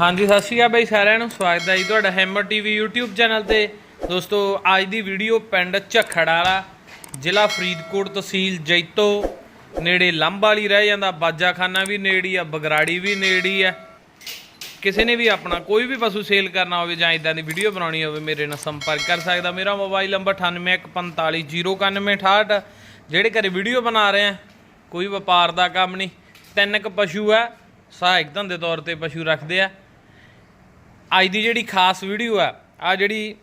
ਹਾਂਜੀ, ਸਤਿ ਸ਼੍ਰੀ ਅਕਾਲ ਬਾਈ ਸਾਰਿਆਂ ਨੂੰ। ਸਵਾਗਤ ਹੈ ਜੀ ਤੁਹਾਡਾ ਹੈਮਰ ਟੀਵੀ YouTube ਚੈਨਲ ਤੇ। ਦੋਸਤੋ, ਅੱਜ ਦੀ ਵੀਡੀਓ ਪਿੰਡ ਝੱਖੜ ਵਾਲਾ, ਜ਼ਿਲ੍ਹਾ ਫਰੀਦਕੋਟ ਤਹਿਸੀਲ ਜੈਤੋ। ਨੇੜੇ ਲੰਬ ਵਾਲੀ ਰਹਿ ਜਾਂਦਾ, ਬਾਜਾਖਾਨਾ ਵੀ ਨੇੜੀ ਆ, ਬਗਰਾੜੀ ਵੀ ਨੇੜੀ ਆ। ਕਿਸੇ ਨੇ ਵੀ ਆਪਣਾ ਕੋਈ ਵੀ ਪਸ਼ੂ ਸੇਲ ਕਰਨਾ ਹੋਵੇ ਜਾਂ ਇਦਾਂ ਦੀ ਵੀਡੀਓ ਬਣਾਉਣੀ ਹੋਵੇ, ਮੇਰੇ ਨਾਲ ਸੰਪਰਕ ਕਰ ਸਕਦਾ। ਮੇਰਾ ਮੋਬਾਈਲ ਨੰਬਰ 9815409968 ਜਿਹੜੇ ਘਰੇ ਵੀਡੀਓ ਬਣਾ ਰਹੇ ਆ, ਕੋਈ ਵਪਾਰ ਦਾ ਕੰਮ ਨਹੀਂ। ਤਿੰਨ ਕ ਪਸ਼ੂ ਆ, ਸਹਾਇਕ ਧੰਦੇ ਤੌਰ ਤੇ ਪਸ਼ੂ ਰੱਖਦੇ ਆ। ਅੱਜ ਦੀ ਜਿਹੜੀ ਖਾਸ ਵੀਡੀਓ ਆ ਆ ਜਿਹੜੀ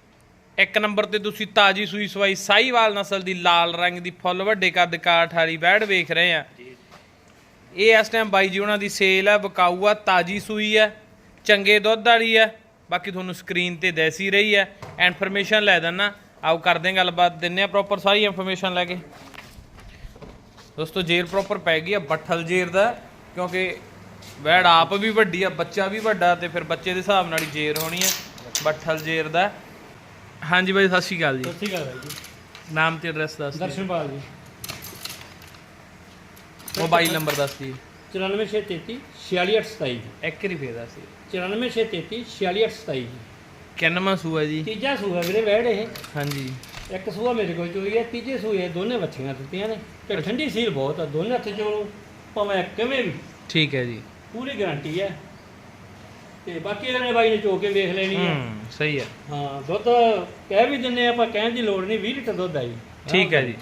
ਇੱਕ ਨੰਬਰ ਤੇ ਤੁਸੀਂ ਤਾਜੀ ਸੂਈ ਸਵਾਈ ਸਾਈਵਾਲ ਨਸਲ ਦੀ ਲਾਲ ਰੰਗ ਦੀ ਫੁੱਲ ਵੱਡੇ ਕੱਦ ਕਾਠ ਵਾਲੀ ਬੈੜ ਵੇਖ ਰਹੇ ਆ। ਇਹ ਇਸ ਟਾਈਮ ਬਾਈ ਜੀ ਉਹਨਾਂ ਦੀ ਸੇਲ ਆ ਬਕਾਊ ਆ ਤਾਜੀ ਸੂਈ ਆ ਚੰਗੇ ਦੁੱਧ ਵਾਲੀ ਆ। ਬਾਕੀ ਤੁਹਾਨੂੰ ਸਕਰੀਨ ਤੇ ਦੇਸੀ ਰਹੀ ਆ। ਇਨਫੋਰਮੇਸ਼ਨ ਲੈ ਦਿੰਨਾ। ਆਓ ਕਰਦੇ ਗੱਲਬਾਤ ਦਿੰਨੇ ਆ ਪ੍ਰੋਪਰ ਸਾਰੀ ਇਨਫੋਰਮੇਸ਼ਨ ਲੈ ਕੇ। ਦੋਸਤੋ ਜੇਰ ਪ੍ਰੋਪਰ ਪੈ ਗਈ ਆ ਬੱਠਲ ਜੇਰ ਦਾ ਕਿਉਂਕਿ ਵੈੜ ਆਪ ਵੀ ਵੱਡੀ ਆ ਬੱਚਾ ਵੀ ਵੱਡਾ ਤੇ ਫਿਰ ਬੱਚੇ ਦੇ ਹਿਸਾਬ ਨਾਲ ਹੀ ਜੇਰ ਹੋਣੀ ਆ ਬੱਠਲ ਜੇਰ ਦਾ। ਹਾਂਜੀ ਬਾਈ ਸਤਿ ਸ਼੍ਰੀ ਅਕਾਲ ਜੀ। ਸਤਿ ਸ਼੍ਰੀ ਅਕਾਲ ਬਾਈ ਜੀ। ਨਾਮ ਤੇ ਐਡਰੈਸ ਦੱਸ ਦਿਓ। ਦਰਸ਼ਨਪਾਲ ਜੀ। ਮੋਬਾਈਲ ਨੰਬਰ ਦੱਸ ਦਿਓ। 94633 46827 ਜੀ। ਇੱਕ ਹੀ ਫੇਰ ਦੱਸ ਦਿਓ। 94633 46827 ਜੀ। ਕਿੰਨਵਾਂ ਸੂਆ ਜੀ? ਤੀਜਾ ਸੂਆ ਵੀਰੇ ਵੈੜ ਇਹ। ਹਾਂਜੀ। ਇੱਕ ਸੂਆ ਮੇਰੇ ਕੋਲ ਚੋਈ ਹੈ ਤੀਜੇ ਸੂਏ ਦੋਨੇ ਬੱਚੀਆਂ ਦਿੱਤੀਆਂ ਨੇ। ਤੇ ਠੰਡੀ ਸੀਲ ਬਹੁਤ ਆ ਦੋਨੇ ਹੱਥ ਚੋਂ ਭਾਵੇਂ ਕਿਵੇਂ ਵੀ। ਠੀਕ ਹੈ ਜੀ। ਪੂਰੀ ਗਾਰੰਟੀ ਹੈ। ਤੇ ਬਾਕੀ ਅਗਲੇ ਬਾਈ ਨੇ ਚੋ ਕੇ ਵੇਖ ਲੈਣੀ ਹੈ। ਹੂੰ ਸਹੀ ਹੈ। ਹਾਂ ਦੁੱਧ ਕਹਿ ਵੀ ਦਿੰਨੇ ਆਪਾਂ ਕਹਿਣ ਦੀ ਲੋੜ ਨਹੀਂ 20 ਲੀਟਰ ਦੁੱਧ ਆ ਜੀ। ਠੀਕ ਹੈ ਜੀ।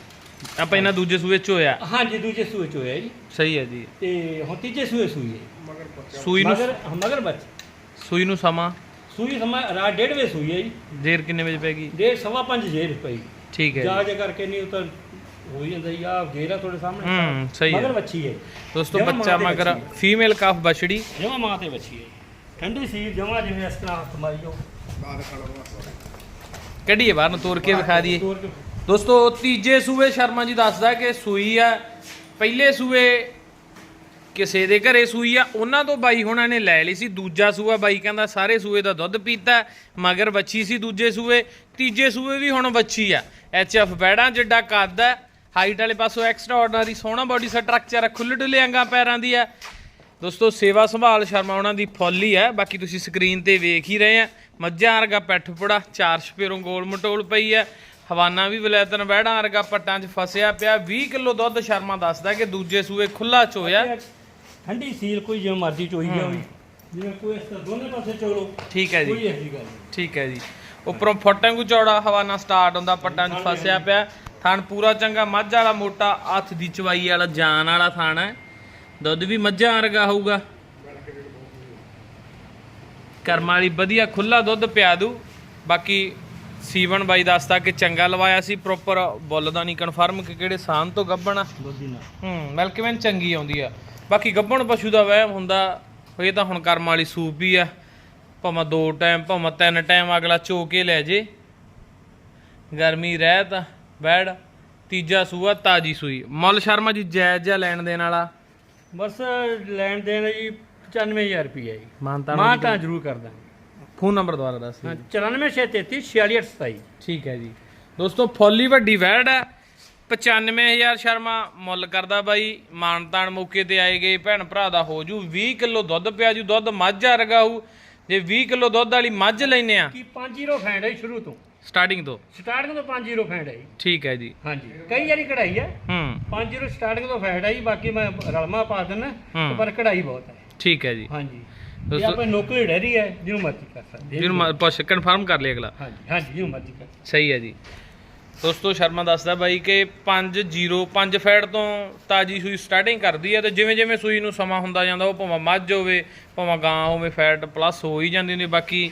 ਆਪਾਂ ਇਹਨਾਂ ਦੂਜੇ ਸੂਏ ਚ ਹੋਇਆ। ਹਾਂਜੀ ਦੂਜੇ ਸੂਏ ਚ ਹੋਇਆ ਜੀ। ਸਹੀ ਹੈ ਜੀ। ਤੇ ਹੁਣ ਤੀਜੇ ਸੂਏ ਸੂਈ ਹੈ। ਸੂਈ ਨੂੰ ਮਗਰ ਮਗਰ ਬੱਚ। ਸੂਈ ਨੂੰ ਸਮਾਂ? ਸੂਈ ਸਮਾਂ ਰਾਤ ਡੇਢ ਵਜੇ ਸੂਈ ਹੈ ਜੀ। ਦੇਰ ਕਿੰਨੇ ਵਜੇ ਪੈਗੀ ਡੇਢ ਸਵਾ ਪੰਜ ਜੇਰ ਪਈ ਠੀਕ ਹੈ ਜਾ। ਜੀ ਕਰਕੇ ਨਹੀਂ ਉਹ ਦੋਸਤੋ ਜਮਾਂ ਬੱਚਾ ਮਾਂ ਤੇ ਮਗਰ ਬੱਚੀ ਫੀਮੇਲ ਕਾਫ ਬਛੜੀ ਜਮਾ ਮਾਂ ਤੇ ਬੱਚੀ ਹੈ। ਠੰਡੀ ਸੀ ਜਮਾ ਜਿਵੇਂ ਇਸ ਤਰ੍ਹਾਂ ਹੱਥ ਮਾਰੀਓ। ਕੱਢੀਏ ਬਾਹਰ ਨੂੰ ਤੋੜ ਕੇ ਵਿਖਾ ਦਈਏ। ਕੇ ਦੋਸਤੋ ਤੀਜੇ ਸੂਏ ਸ਼ਰਮਾ ਜੀ ਦੱਸਦਾ ਕਿ ਸੂਈ ਆ। ਪਹਿਲੇ ਸੂਏ ਕਿਸੇ ਦੇ ਘਰੇ ਸੂਈ ਆ ਉਹਨਾਂ ਤੋਂ ਬਾਈ ਹੁਣਾਂ ਨੇ ਲੈ ਲਈ ਸੀ। ਦੂਜਾ ਸੂਆ ਬਾਈ ਕਹਿੰਦਾ ਸਾਰੇ ਸੂਏ ਦਾ ਦੁੱਧ ਪੀਤਾ ਮਗਰ ਬੱਚੀ ਸੀ ਦੂਜੇ ਸੂਏ। ਤੀਜੇ ਸੂਏ ਵੀ ਹੁਣ ਬੱਚੀ ਆ। ਐਚ ਐਫ ਬੈੜਾਂ ਜਿੱਡਾ ਕੱਦ ਆ। ਹਾਈਟ ਵਾਲੇ ਪਾਸੋਂ ਐਕਸਟਰਾ ਆਰਡੀਨਰੀ ਸੋਹਣਾ ਬਾਡੀ ਸਟਰਕਚਰ ਆ ਖੁੱਲੇ ਡੁੱਲੇ ਅੰਗਾਂ ਪੈਰਾਂ ਦੀ ਆ। ਦੋਸਤੋ ਸੇਵਾ ਸੰਭਾਲ ਸ਼ਰਮਾ ਉਹਨਾਂ ਦੀ ਫੁੱਲ ਹੀ ਹੈ ਬਾਕੀ ਤੁਸੀਂ ਸਕਰੀਨ ਤੇ ਵੇਖ ਹੀ ਰਹੇ ਆ। ਮੱਝਾਂ ਵਰਗਾ ਪੈਠ ਪੁੜਾ ਚਾਰ ਛਪੇਰੋਂ ਗੋਲ ਮਟੋਲ ਪਈ ਹੈ ਹਵਾਨਾ ਵੀ ਵਲੈਤਨ ਬਹਿੜਾਂ ਵਰਗਾ ਪੱਟਾਂ 'ਚ ਫਸਿਆ ਪਿਆ। 20 ਕਿਲੋ ਦੁੱਧ ਸ਼ਰਮਾ ਦੱਸਦਾ ਕਿ ਦੂਜੇ ਸੂਏ ਖੁੱਲਾ ਚੋਇਆ। ਠੰਡੀ ਸੀਲ ਕੋਈ ਜਿਵੇਂ ਮਰਜ਼ੀ ਚੋਈ ਜਾਵੇ। ਜਿਵੇਂ ਕੋਈ ਇਸ ਤਰ੍ਹਾਂ ਦੋਨੇ ਪਾਸੇ ਚੋਲੋ ਠੀਕ ਹੈ ਕੋਈ ਜੀ ਐਸੀ ਗੱਲ ਠੀਕ ਹੈ ਜੀ। ਉੱਪਰੋਂ ਫੁੱਟਾਂ ਕੋ ਚੌੜਾ ਹਵਾਨਾ ਸਟਾਰਟ ਹੁੰਦਾ ਪੱਟਾਂ 'ਚ ਫਸਿਆ ਪਿਆ। ਥਣ ਪੂਰਾ ਚੰਗਾ ਮੱਝ ਵਾਲਾ ਮੋਟਾ ਹੱਥ ਦੀ ਚਵਾਈ ਵਾਲਾ ਜਾਨ ਵਾਲਾ ਥਣ ਹੈ। ਦੁੱਧ ਵੀ ਮੱਝਾਂ ਵਰਗਾ ਹੋਊਗਾ। ਕਰਮ ਵਾਲੀ ਵਧੀਆ ਖੁੱਲਾ ਦੁੱਧ ਪਿਆ ਦੂ ਬਾਕੀ ਸੀਵਨ ਬਾਈ ਦੱਸਦਾ ਕਿ ਚੰਗਾ ਲਵਾਇਆ ਸੀ ਪ੍ਰੋਪਰ ਬੁੱਲ ਦਾ ਨਹੀਂ ਕਨਫਰਮ ਕਿ ਕਿਹੜੇ ਸਾਨ ਤੋਂ ਗੱਬਣ ਆ। ਹੂੰ ਮਿਲਕਵੈਨ ਚੰਗੀ ਆਉਂਦੀ ਆ। ਬਾਕੀ ਗੱਬਣ ਪਸ਼ੂ ਦਾ ਵਹਿਮ ਹੁੰਦਾ ਇਹ ਤਾਂ ਹੁਣ ਕਰਮ ਵਾਲੀ ਸੂਪ ਹੀ ਆ। ਭਾਵੇਂ ਦੋ ਟਾਈਮ ਭਾਵੇਂ ਤਿੰਨ ਟਾਈਮ ਅਗਲਾ ਚੋ ਕੇ ਲੈ ਜੇ। ਗਰਮੀ ਰਹਿਤ ਬੈੜ ਤੀਜਾ ਸੂਆ ਤਾਜੀ ਸੂਈ। ਮੁੱਲ ਸ਼ਰਮਾ ਜੀ ਜਾਇਜ਼ ਜਿਹਾ ਲੈਣ ਦੇਣ ਵਾਲਾ? ਬਸ ਲੈਣ ਦੇਣ ਜੀ 95000 ਰੁਪਏ ਜੀ। ਮਾਨਤਾ ਮਾਂ ਤਾਂ ਜ਼ਰੂਰ ਕਰਦਾ ਫੋਨ ਨੰਬਰ ਦੁਬਾਰਾ ਦੱਸ ਦਿਓ। ਹਾਂ 94633 46827 ਠੀਕ ਹੈ ਜੀ। ਦੋਸਤੋ ਫੁੱਲੀ ਵੱਡੀ ਵੈੜ ਹੈ। 95000 ਸ਼ਰਮਾ ਮੁੱਲ ਕਰਦਾ ਬਾਈ। ਮਾਨਤਾਨ ਮੌਕੇ ਤੇ ਆਏ ਗਏ। ਭੈਣ ਭਰਾ ਦਾ ਹੋ ਜੂ 20 ਕਿਲੋ ਦੁੱਧ ਪਿਆ ਜੂ। ਦੁੱਧ ਮੱਝ ਵਰਗਾ ਹੋਊ ਜੇ 20 ਕਿਲੋ ਦੁੱਧ ਵਾਲੀ ਮੱਝ ਲੈਨੇ ਆ। ਕੀ 5 ਜ਼ੀਰੋ ਫੈਂਡ ਹੈ ਸ਼ੁਰੂ ਤੋਂ? ਸਟਾਰਟਿੰਗ ਤੋਂ। ਸਟਾਰਟਿੰਗ ਤੋਂ 5 ਜ਼ੀਰੋ ਫੈਂਡ ਹੈ ਜੀ। ਠੀਕ ਹੈ ਜੀ। ਹਾਂਜੀ। ਕਈ ਵਾਰੀ ਕਢਾਈ ਹੈ। ਹੂੰ। 5 ਜ਼ੀਰੋ ਸਟਾਰਟਿੰਗ ਤੋਂ ਫੈਂਡ ਹੈ ਜੀ ਬਾਕੀ ਮੈਂ ਰਲਮਾ ਪਾ ਹੂੰ। ਪਰ ਕਢਾਈ ਬਹੁਤ ਹੈ। ਠੀਕ ਹੈ ਜੀ। ਹਾਂਜੀ। ਇਹ ਦੋਸਤੋ ਆਪਣੇ ਨੌਕਰੀ ਡੈਰੀ ਹੈ ਜਿਹਨੂੰ ਮਰਜ਼ੀ ਕਰ ਸਕਦੇ ਜਿਹਨੂੰ ਮ- ਪੁੱਛ ਕਨਫਰਮ ਕਰ ਲਿਆ ਅਗਲਾ। ਹਾਂਜੀ ਹਾਂਜੀ ਜਿਹਨੂੰ ਮਰਜ਼ੀ ਕਰ ਸਕਦੇ। ਸਹੀ ਹੈ ਜੀ। ਦੋਸਤੋ ਸ਼ਰਮਾ ਦੱਸਦਾ ਬਾਈ ਕਿ 505 ਫੈਟ ਤੋਂ ਤਾਜੀ ਸੂਈ ਸਟਾਰਟਿੰਗ ਕਰਦੀ ਹੈ ਤੇ ਜਿਵੇਂ ਜਿਵੇਂ ਸੂਈ ਨੂੰ ਸਮਾਂ ਹੁੰਦਾ ਜਾਂਦਾ, ਉਹ ਭਾਵੇਂ ਮੱਝ ਹੋਵੇ, ਭਾਵੇਂ ਗਾਂ ਹੋਵੇ ਫੈਟ ਪਲੱਸ ਹੋ ਹੀ ਜਾਂਦੀ ਨੇ ਬਾਕੀ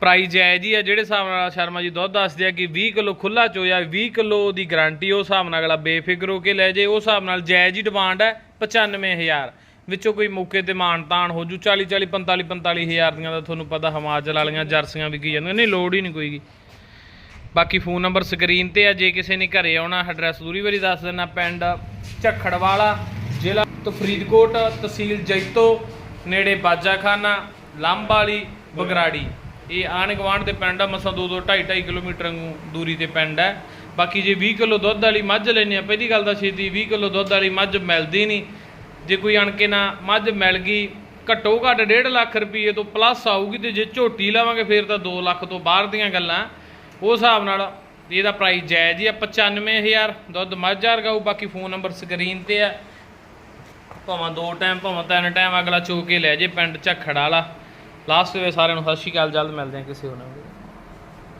ਪ੍ਰਾਈਜ਼ ਜਾਇਜ਼ ਹੀ ਆ ਜਿਹੜੇ ਹਿਸਾਬ ਨਾਲ ਸ਼ਰਮਾ ਜੀ ਦੁੱਧ ਦੱਸਦੇ ਆ ਕਿ 20 ਕਿਲੋ ਖੁੱਲਾ ਚੋਇਆ 20 ਕਿਲੋ ਦੀ ਗਾਰੰਟੀ ਉਸ ਹਿਸਾਬ ਨਾਲ ਅਗਲਾ ਬੇਫਿਕਰ ਹੋ ਕੇ ਲੈ ਜੇ ਉਹ ਹਿਸਾਬ ਨਾਲ ਜਾਇਜ਼ ਹੀ ਡਿਮਾਂਡ ਹੈ 95000 ਵਿੱਚੋਂ ਕੋਈ ਮੌਕੇ ਤੇ ਮਾਨ ਤਾਨ ਹੋ ਜੂ। 40 40 45 45000 ਦੀਆਂ ਦਾ ਤੁਹਾਨੂੰ ਪਤਾ ਹਿਮਾਚਲ ਵਾਲੀਆਂ ਜਰਸੀਆਂ ਵਿਕੀ ਜਾਂਦੀਆਂ। ਨਹੀਂ, ਲੋੜ ਹੀ ਨਹੀਂ ਕੋਈਗੀ ਬਾਕੀ ਫੋਨ ਨੰਬਰ ਸਕਰੀਨ ਤੇ ਆ, ਜੇ ਕਿਸੇ ਨੇ ਘਰੇ ਆਉਣਾ ਐਡਰੈਸ ਦੂਰੀ ਵਾਰੀ ਦੱਸ ਦਿੰਨਾ ਪਿੰਡ ਝੱਖੜਵਾਲਾ, ਜ਼ਿਲ੍ਹਾ ਤੋਂ ਫਰੀਦਕੋਟ, ਤਹਿਸੀਲ ਜੈਤੋ, ਨੇੜੇ ਬਾਜਾਖਾਨਾ ਲੰਬ ਬਗਰਾੜੀ। ਇਹ ਆਣ ਗਵਾਂਢ ਦੇ ਪਿੰਡ ਆ, ਮਸਾਂ 2 2 2.5 2.5 ਕਿਲੋਮੀਟਰ ਨੂੰ ਦੂਰੀ ਤੇ ਪਿੰਡ ਹੈ ਬਾਕੀ ਜੇ 20 ਕਿਲੋ ਦੁੱਧ ਵਾਲੀ ਮੱਝ ਲੈਣੀ ਆ, ਪਹਿਲੀ ਗੱਲ ਤਾਂ ਛੇਤੀ 20 ਕਿਲੋ ਦੁੱਧ ਵਾਲੀ ਮੱਝ ਮਿਲਦੀ ਨਹੀਂ। ਜੇ ਕੋਈ ਅਣਕੇ ਨਾ ਮੱਝ ਮਿਲ ਗਈ, ਘੱਟੋ ਘੱਟ 1.5 ਲੱਖ ਰੁਪਏ ਤੋਂ ਪਲੱਸ ਆਊਗੀ ਤੇ ਜੇ ਝੋਟੀ ਲਵਾਂਗੇ, ਫਿਰ ਤਾਂ 2 ਲੱਖ ਤੋਂ ਬਾਹਰ ਦੀਆਂ ਗੱਲਾਂ। ਉਸ ਹਿਸਾਬ ਨਾਲ ਇਹਦਾ ਪ੍ਰਾਈਸ ਜਾਇਜ਼ ਹੀ ਆ 95000 ਦੁੱਧ ਮੱਝ ਰਗਾਊ ਬਾਕੀ ਫੋਨ ਨੰਬਰ ਸਕਰੀਨ ਤੇ ਆ। ਭਾਵੇਂ ਦੋ ਟਾਈਮ ਭਾਵੇਂ ਤਿੰਨ ਟਾਈਮ ਅਗਲਾ ਚੋ ਕੇ ਲੈ ਜੇ ਪਿੰਡ ਝੱਖੜ ਵਾਲਾ। ਲਾਸਟ ਵੇ ਸਾਰਿਆਂ ਨੂੰ ਸਤਿ ਸ਼੍ਰੀ ਅਕਾਲ, ਜਲਦ ਮਿਲਦੇ ਆ ਕਿਸੇ ਹੋਰ ਨਾਲ।